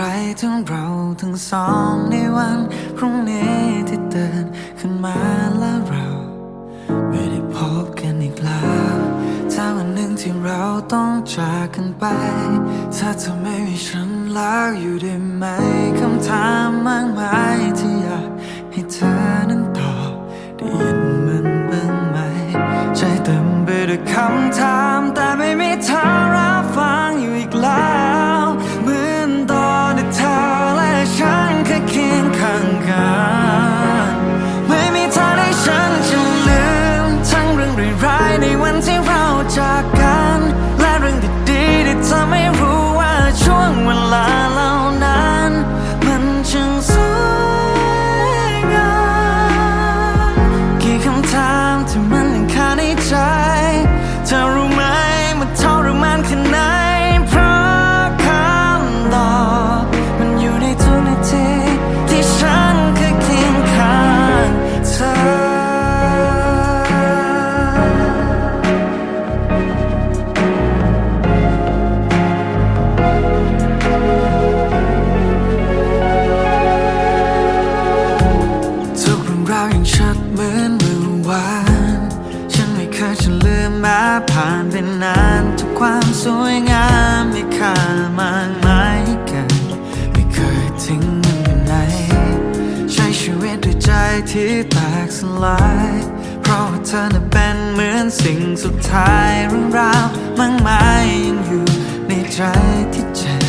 ไรถึงเราถึงสองในวันพรุ่งนี้ที่เตือนขึ้นมาแล้วเรา ไม่ได้พบกันอีกแล้วถ้าวันหนึ่งที่เราต้องจากกันไป ถ้าเธอไม่มีฉันแล้วอยู่ได้ไหมคำถามมากมายที่อยากให้เธอนั้น ผ่นนานทุกความสวยงามมีค่ามากมายกันไม่เคยทิ้งมันไปไหน ใช้ชีวิตด้วยใจที่แตกสลาย เพราะว่าเธอน่ะเป็นเหมือนสิ่งสุดท้ายเรื่องราวมากมายยังอยู่ในใจที่เจ็